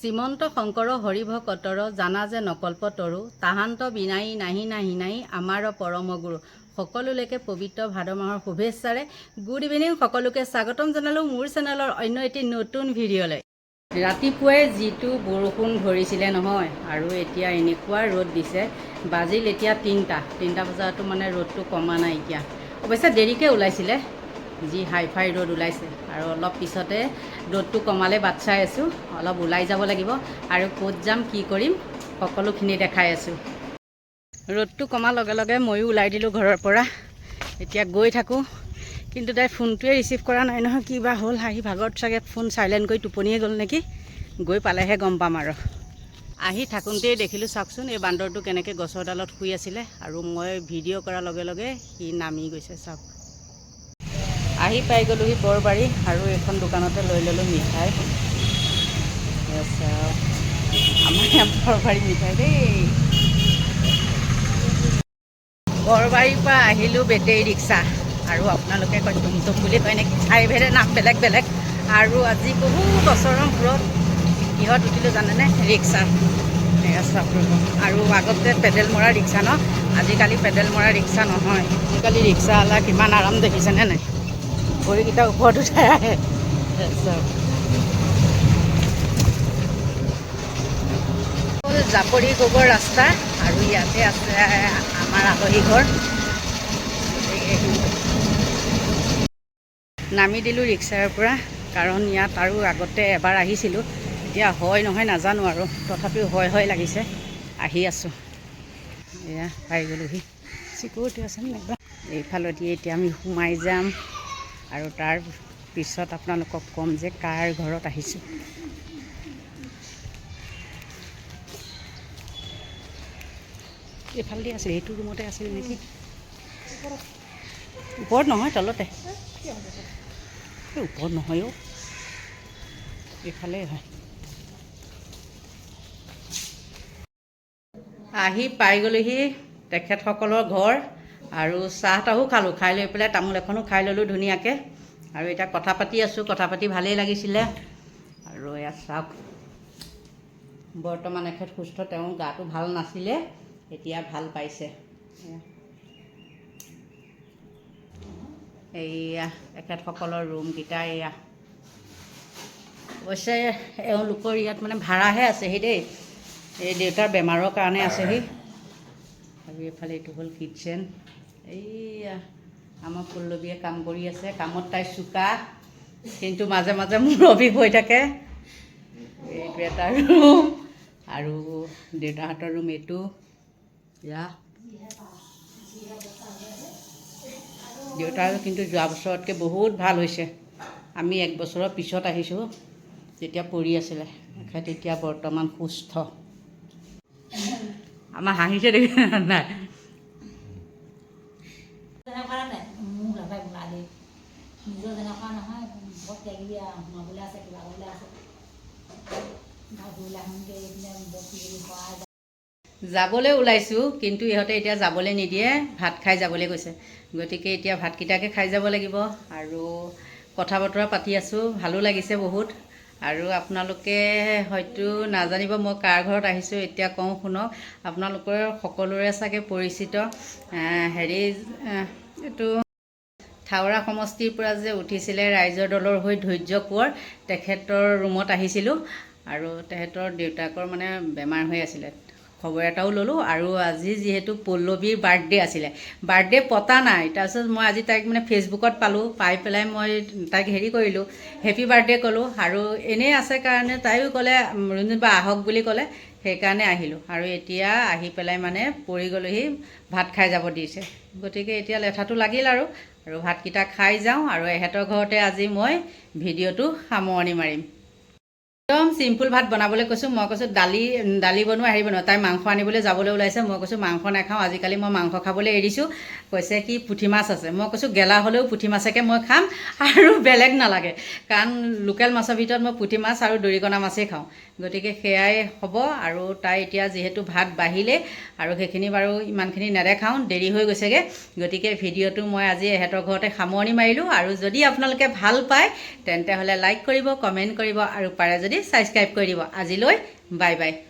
শ্ৰীমন্ত শংকৰ হৰিভকতৰ জানা যে নকল্প তৰু তাহান্ত বিনায়ী নাহি নাহি নাহি আমাৰ পৰম গুৰু। সকলোলৈকে পবিত্ৰ ভাদ মাহৰ শুভেচ্ছাৰে গুড ইভিনিং সকলোকে স্বাগতম জনালোঁ মোৰ চেনেলৰ অন্য এটি নতুন ভিডিঅ'লৈ। ৰাতিপুৱাই যিটো বৰষুণ ধৰিছিলে নহয় আৰু এতিয়া এনেকুৱা ৰ'দ দিছে বাজিল এতিয়া তিনিটা। তিনিটা বজাতো মানে ৰ'দটো কমা নাইকিয়া অৱশ্যে দেৰিকৈ ওলাইছিলে যি হাই ফাই ৰ'দ ওলাইছে। আৰু অলপ পিছতে ৰ'দটো কমালে বাট চাই আছোঁ। অলপ ওলাই যাব লাগিব। আৰু ক'ত যাম কি কৰিম সকলোখিনি দেখাই আছোঁ। ৰ'দটো কমাৰ লগে লগে ময়ো ওলাই দিলোঁ ঘৰৰ পৰা। এতিয়া গৈ থাকোঁ। কিন্তু তাই ফোনটোৱে ৰিচিভ কৰা নাই নহয়। কি বা হ'ল? আহি ভাগত চাগে ফোন চাইলেণ্ট কৰি টোপনিয়ে গ'ল নেকি? গৈ পালেহে গম পাম আৰু। আহি থাকোঁতেই দেখিলোঁ চাওকচোন এই বান্দৰটো কেনেকৈ গছৰ ডালত শুই আছিলে। আৰু মই ভিডিঅ' কৰাৰ লগে লগে সি নামি গৈছে চাওক। আহি পাই গ'লোহি বৰবাৰী আৰু এইখন দোকানতে লৈ ল'লোঁ মিঠাই। আমাৰ ইয়াত বৰবাৰী মিঠাই দেই। বৰবাৰীৰ পৰা আহিলোঁ বেটেৰী ৰিক্সা। আৰু আপোনালোকে কয় টুমটুম বুলি কয় নেকি? ঠাইভেদে নাম বেলেগ বেলেগ। আৰু আজি বহু বছৰৰ মূৰত কিহত উঠিলোঁ জানেনে? ৰিক্সা। আৰু আগতে পেডেল মৰা ৰিক্সা ন? আজিকালি পেডেল মৰা ৰিক্সা নহয়। আজিকালি ৰিক্সাৱালা কিমান আৰাম দেখিছেনে নাই? ভৰিকেইটা ওপৰত উঠাই আহে। জাপৰি গোবৰ ৰাস্তা আৰু ইয়াতে আছে আমাৰ আলহী ঘৰ। নামি দিলোঁ ৰিক্সাৰ পৰা কাৰণ ইয়াত আৰু আগতে এবাৰ আহিছিলোঁ। এতিয়া হয় নহয় নাজানো আৰু তথাপিও হয় হয় লাগিছে। আহি আছোঁ। এয়া পাই গ'লোহি। চিকিউৰিটি আছে নে নাইবা? এইফালেদি এতিয়া আমি সোমাই যাম। আৰু তাৰ পিছত আপোনালোকক ক'ম যে কাৰ ঘৰত আহিছোঁ। এইফালেদি আছিল সেইটো ৰুমতে আছিল নেকি? ওপৰত নহয় তলতে। ওপৰত নহয় অ' এইফালে হয়। আহি পাই গ'লোহি তেখেতসকলৰ ঘৰ। আৰু চাহ তাহো খালোঁ। খাই লৈ পেলাই তামোল এখনো খাই ল'লোঁ ধুনীয়াকৈ। আৰু এতিয়া কথা পাতি আছোঁ। কথা পাতি ভালেই লাগিছিলে। আৰু এয়া চাওক। বৰ্তমান এখেত সুস্থ। তেওঁৰ গাটো ভাল নাছিলে। এতিয়া ভাল পাইছে। এইয়া এখেতসকলৰ ৰুমকেইটা এয়া। অৱশ্যে এওঁলোকৰ ইয়াত মানে ভাড়াহে আছেহি দেই। এই দেউতাৰ বেমাৰৰ কাৰণে আছেহি। আৰু এইফালে এইটো হ'ল কিটচেন। এইয়া, আমাৰ পল্লৱীয়ে কাম কৰি আছে, কামত তাই চোকা, কিন্তু মাজে মাজে মুৰবী হৈ থাকে। এইটো এটা ৰুম আৰু দেউতাহঁতৰ ৰুম এইটো। এয়া দেউতাৰ কিন্তু যোৱা বছৰতকৈ বহুত ভালো হৈছে। আমি এক বছৰৰ পিছত আহিছোঁ, যেতিয়া পৰি আছিলে। তেখেত এতিয়া বৰ্তমান সুস্থ। আমাৰ হাঁহিছে দেখি নাই। আছে কিবা আছে যাবলৈ ওলাইছোঁ কিন্তু ইহঁতে এতিয়া যাবলৈ নিদিয়ে ভাত খাই যাবলৈ কৈছে গতিকে এতিয়া ভাতকেইটাকে খাই যাব লাগিব আৰু কথা বতৰা পাতি আছোঁ ভালো লাগিছে বহুত। আৰু আপোনালোকে হয়তো নাজানিব মই কাৰ ঘৰত আহিছোঁ এতিয়া কওঁ শুনক। আপোনালোকৰ সকলোৰে চাগে পৰিচিত। হেৰি এইটো থাওৰা সমষ্টিৰ পৰা যে উঠিছিলে ৰাইজৰ দলৰ হৈ ধৈৰ্য কোঁৱৰ তেখেতৰ ৰুমত আহিছিলোঁ আৰু তেখেতৰ দেউতাকৰ মানে বেমাৰ হৈ আছিলে। খবৰ এটাও ল'লোঁ আৰু আজি যিহেতু পল্লৱীৰ বাৰ্থডে আছিলে। বাৰ্থডে পতা নাই তাৰপিছত মই আজি তাইক মানে ফেচবুকত পালোঁ পাই পেলাই মই তাইক হেৰি কৰিলোঁ হেপী বাৰ্থডে ক'লোঁ আৰু এনেই আছে কাৰণে তাইও ক'লে বা আহক বুলি ক'লে সেইকাৰণে আহিলোঁ আৰু এতিয়া আহি পেলাই মানে পৰি গ'লোহি ভাত খাই যাব দিছে। গতিকে এতিয়া লেঠাটো লাগিল আৰু। আৰু ভাতকেইটা খাই যাওঁ আৰু এহেঁতৰ ঘৰতে আজি মই ভিডিঅ'টো সামৰণি মাৰিম। একদম চিম্পুল ভাত বনাবলৈ কৈছোঁ। মই কৈছোঁ দালি দালি বনোৱা হেৰি বনোৱা। তাই মাংস আনিবলৈ যাবলৈ ওলাইছে। মই কৈছোঁ মাংস নাখাওঁ আজিকালি মই মাংস খাবলৈ এৰিছোঁ। কৈছে কি পুঠি মাছ আছে। মই কৈছোঁ গেলা হ'লেও পুঠি মাছকে মই খাম আৰু বেলেগ নালাগে। কাৰণ লোকেল মাছৰ ভিতৰত মই পুঠি মাছ আৰু দৰিকণা মাছেই খাওঁ। গতিকে সেয়াই হ'ব আৰু তাই এতিয়া যিহেতু ভাত বাঢ়িলে আৰু সেইখিনি বাৰু ইমানখিনি নেদেখাওঁ দেৰি হৈ গৈছেগৈ। গতিকে ভিডিঅ'টো মই আজি এহেঁতৰ ঘৰতে সামৰণি মাৰিলোঁ। আৰু যদি আপোনালোকে ভাল পায় তেন্তে হ'লে লাইক কৰিব কমেণ্ট কৰিব আৰু পাৰে যদি ছাবস্ক্ৰাইব কৰি দিব আজিলৈ বাই বাই।